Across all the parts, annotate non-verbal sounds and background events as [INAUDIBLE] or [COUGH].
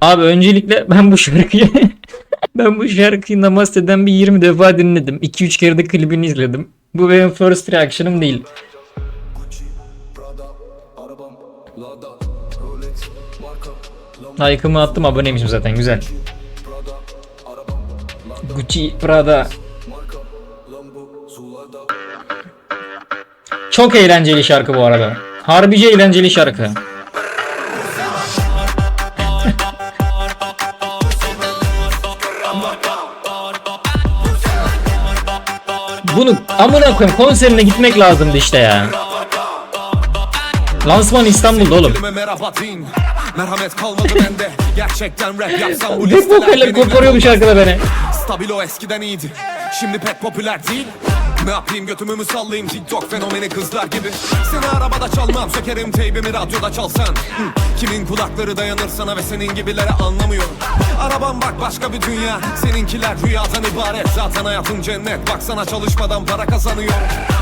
Abi öncelikle [LAUGHS] ben bu şarkıyı [LAUGHS] ben bu şarkıyı Namaste'den bir 20 defa dinledim. 2-3 kere de klibini izledim. Bu benim first reaction'ım değil. Like'ımı attım aboneymişim zaten güzel. Gucci, Prada. Çok eğlenceli şarkı bu arada. Harbici eğlenceli şarkı. Bunu amına koyayım konserine gitmek lazımdı işte ya. Lansman İstanbul'da oğlum. Merhamet kalmadı bende Gerçekten rap yapsam bu Hep listeler vokaller benimle koparıyor bu şarkıda beni. Stabilo eskiden iyiydi Şimdi pek popüler değil ne yapayım götümü mü sallayayım? TikTok fenomeni kızlar gibi. Seni arabada çalmam sökerim teybimi radyoda çalsan. Kimin kulakları dayanır sana ve senin gibilere anlamıyorum. Arabam bak başka bir dünya. Seninkiler rüyadan ibaret. Zaten hayatın cennet. Baksana çalışmadan para kazanıyorum.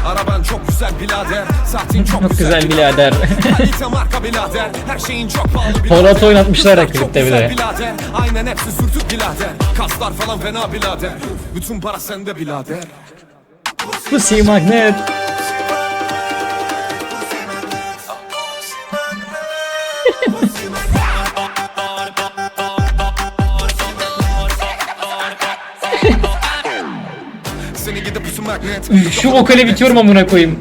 Araban çok güzel birader. Saatin çok, Çok güzel birader. Kalite marka birader. Her şeyin çok pahalı birader. Polat oynatmışlar de. güzel birader. Aynen hepsi sürtük birader. Kaslar falan fena birader. Bütün para sende birader Pussy magnet. Şu vokale bitiyorum amına koyayım.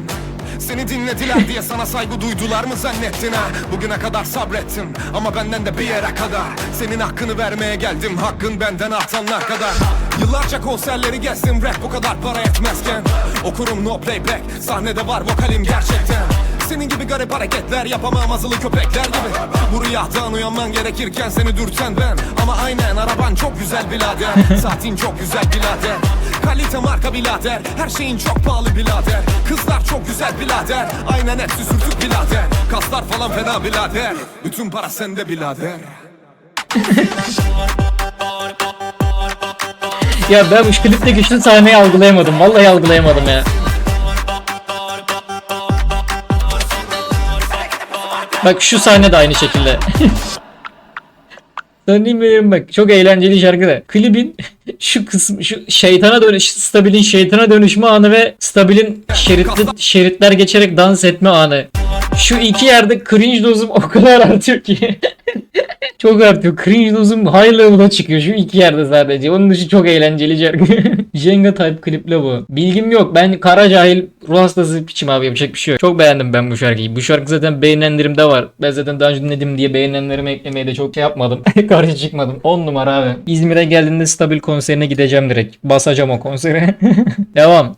Seni dinlediler diye sana saygı duydular mı zannettin ha? Bugüne kadar sabrettin ama benden de bir yere kadar. Senin hakkını vermeye geldim hakkın benden artanlar kadar. Yıllarca konserleri gezdim rap bu kadar para etmezken. Okurum no playback sahnede var vokalim gerçekten. Senin gibi garip hareketler yapamam azılı köpekler gibi. Bu rüyadan uyanman gerekirken seni dürten ben. Ama aynen araban çok güzel birader. [LAUGHS] Saatin çok güzel birader. Kalite marka birader Her şeyin çok pahalı birader. Kızlar çok güzel birader Aynen hepsi sürtük birader Kaslar falan fena birader Bütün para sende birader [LAUGHS] Ya ben bu klipteki şu sahneyi algılayamadım. Vallahi algılayamadım ya. Bak şu sahne de aynı şekilde. [LAUGHS] Söyleyeyim bak çok eğlenceli şarkı da. Klibin [LAUGHS] şu kısmı şu şeytana dönüş stabilin şeytana dönüşme anı ve stabilin şeritli şeritler geçerek dans etme anı. Şu iki yerde cringe dozum o kadar artıyor ki. [LAUGHS] çok artıyor. Cringe dozum high level'a çıkıyor şu iki yerde sadece. Onun dışı çok eğlenceli şarkı. [LAUGHS] Jenga type kliple bu. Bilgim yok. Ben kara cahil ruh hastası piçim abi yapacak bir şey yok. Çok beğendim ben bu şarkıyı. Bu şarkı zaten beğenenlerimde var. Ben zaten daha önce dinledim diye beğenenlerimi eklemeye de çok şey yapmadım. [LAUGHS] Karşı çıkmadım. 10 numara abi. İzmir'e geldiğinde stabil konserine gideceğim direkt. Basacağım o konsere. [LAUGHS] Devam.